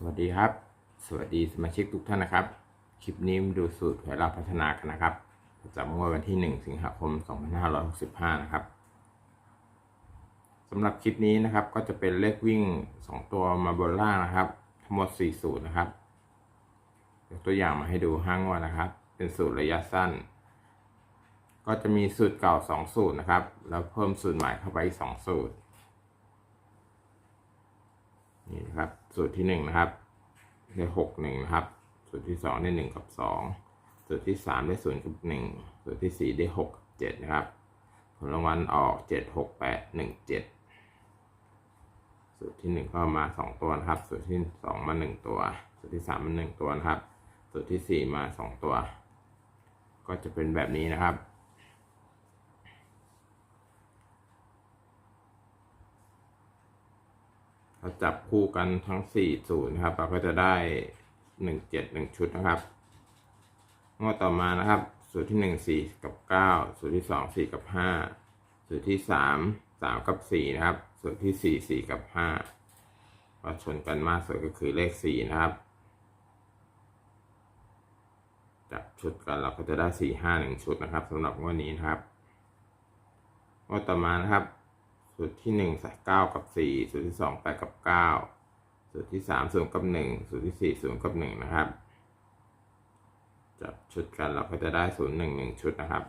สวัสดีครับ สวัสดีสมาชิกทุกท่านนะครับ คลิปนี้มาดูสูตรหวยเราพัฒนากันนะครับประจำงวดวันที่ 1 สิงหาคม 2565 นะครับสำหรับคลิปนี้นะครับก็จะเป็นเลขวิ่ง 2 ตัวมาบนล่างนะครับ ทั้งหมด 4 สูตรนะครับยกตัวอย่างมาให้ดูห้างวดนะครับ เป็นสูตรระยะสั้น ก็จะมีสูตรเก่า 2 สูตรนะครับ แล้วเพิ่มสูตรใหม่เข้าไปอีก 2 สูตร นี่นะครับ สูตรที่หนึ่งนะครับได้หกหนึ่งนะครับ สูตรที่สองได้หนึ่งกับสองสูตรที่สามได้ศูนย์กับหนึ่งสูตรที่สี่ได้หกกับเจ็ดนะครับ ผลรางวัลออกเจ็ดหกแปดหนึ่งเจ็ดสูตรที่หนึ่งก็มาสองตัวนะครับ สูตรที่สองมาหนึ่งตัว สูตรที่สามมาหนึ่งตัวนะครับ สูตรที่สี่มาสองตัว ก็จะเป็นแบบนี้นะครับ เราจับคู่กันทั้งสี่สูตรนะครับ เราก็จะได้หนึ่งเจ็ดหนึ่งชุดนะครับงวดต่อมานะครับ สูตรที่หนึ่งสี่กับเก้าสูตรที่สองสี่กับห้าสูตรที่สามสามกับสี่นะครับ สูตรที่สี่สี่กับห้าว่าชนกันมากสุดก็คือเลขสี่นะครับ จับชุดกันเราก็จะได้สี่ห้าหนึ่งชุดนะครับสำหรับงวดนี้นะครับงวดต่อมานะครับ สูตรที่หนึ่งใส่เก้ากับสี่สูตรที่สองแปดกับเก้าสูตรที่สามศูนย์กับหนึ่งสูตรที่สี่ศูนย์กับหนึ่งนะครับจับชุดกันเราก็จะได้ศูนย์หนึ่งหนึ่งชุดนะครับ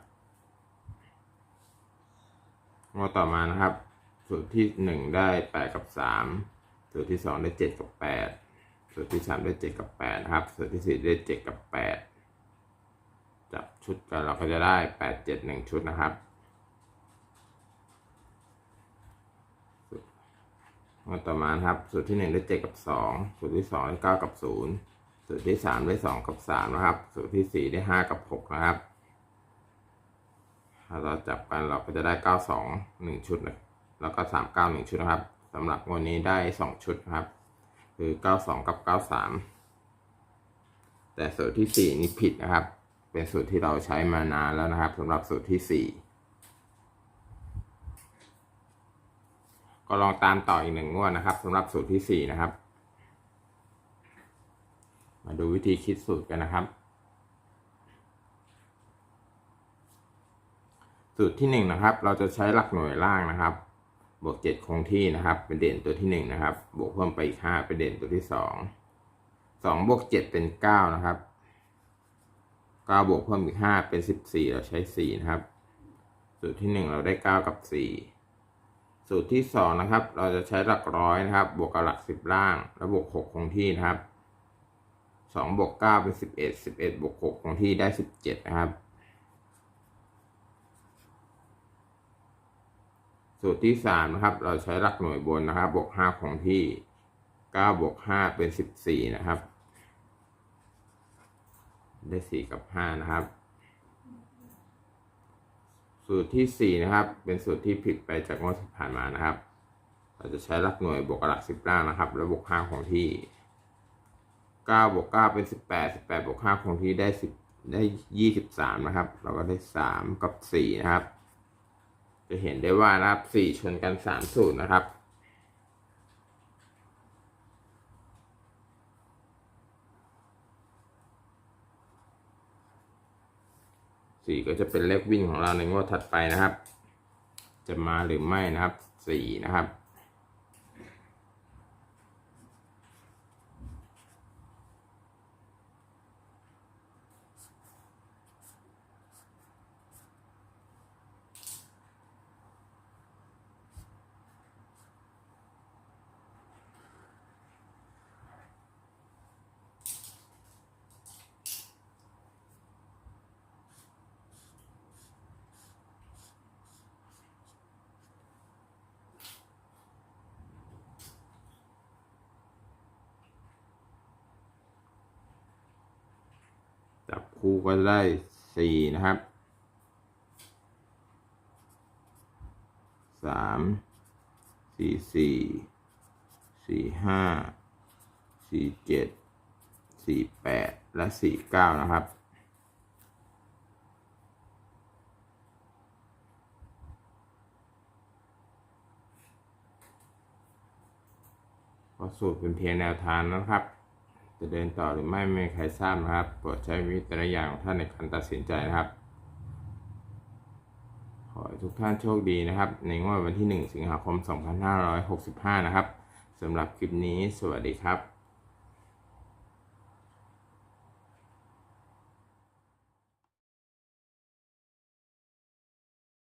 งวดต่อมานะครับ สูตรที่หนึ่งได้แปดกับสามสูตรที่สองได้เจ็ดกับแปดสูตรที่สามได้เจ็ดกับแปดนะครับ สูตรที่สี่ได้เจ็ดกับแปดจับชุดกันเราก็จะได้แปดเจ็ดหนึ่งชุดนะครับ มาต่อมาครับ สูตรที่หนึ่งได้เจ็ดกับสองสูตรที่สองได้เก้ากับศูนย์สูตรที่สามได้สองกับสามนะครับ สูตรที่สี่ได้ห้ากับหกนะครับ ถ้าเราจับกันเราก็จะได้เก้าสองหนึ่งชุดนะแล้วก็สามเก้าหนึ่งชุดนะครับสำหรับวันนี้ได้สองชุดนะครับ คือเก้าสองกับเก้าสามแต่สูตรที่สี่นี่ผิดนะครับ เป็นสูตรที่เราใช้มานานแล้วนะครับสำหรับสูตรที่สี่ ก็ลองตามต่ออีกหนึ่งงวดนะครับสำหรับสูตรที่สี่นะครับ มาดูวิธีคิดสูตรกันนะครับ สูตรที่หนึ่งนะครับ เราจะใช้หลักหน่วยล่างนะครับ บวกเจ็ดคงที่นะครับ เป็นเด่นตัวที่หนึ่งนะครับ บวกเพิ่มไปอีกห้าเป็นเด่นตัวที่สองสองบวกเจ็ดเป็นเก้านะครับเก้าบวกเพิ่มอีกห้าเป็นสิบสี่เราใช้สี่นะครับ สูตรที่หนึ่งเราได้เก้ากับสี่ สูตรที่สองนะครับ เราจะใช้หลักร้อยนะครับ บวกกับหลักสิบล่าง แล้วบวกหกคงที่นะครับสองบวกเก้าเป็นสิบเอ็ดสิบเอ็ดบวกหกคงที่ได้สิบเจ็ดนะครับ สูตรที่สามนะครับ เราใช้หลักหน่วยบนนะครับ บวกห้าคงที่เก้าบวกห้าเป็นสิบสี่นะครับ ได้สี่กับห้านะครับ สูตรที่สี่นะครับ เป็นสูตรที่ผิดไปจากงวดที่ผ่านมานะครับ เราจะใช้หลักหน่วยบวกหลักสิบล่างนะครับ แล้วบวกห้าของที่เก้าบวกเก้าเป็นสิบแปดสิบแปดบวกห้าของที่ได้สิบได้ยี่สิบสามนะครับ เราก็ได้สามกับสี่นะครับ จะเห็นได้ว่านะครับสี่ชนกันสามสูตรนะครับ สี่ก็จะเป็นเลขวิ่งของเราในงวดถัดไปนะครับ จะมาหรือไม่นะครับสี่นะครับ จับคู่ก็จะได้สี่นะครับสามสี่สี่สี่ห้าสี่เจ็ดสี่แปดและสี่เก้านะครับเพราะสูตรเป็นเพียงแนวทางนะครับ จะเดินต่อหรือไม่ไม่มีใครทราบนะครับ โปรดใช้วิจารณญาณของท่านในการตัดสินใจนะครับ ขอให้ทุกท่านโชคดีนะครับ ในงวดวันที่ 1 สิงหาคม 2565 นะครับสำหรับคลิปนี้สวัสดีครับ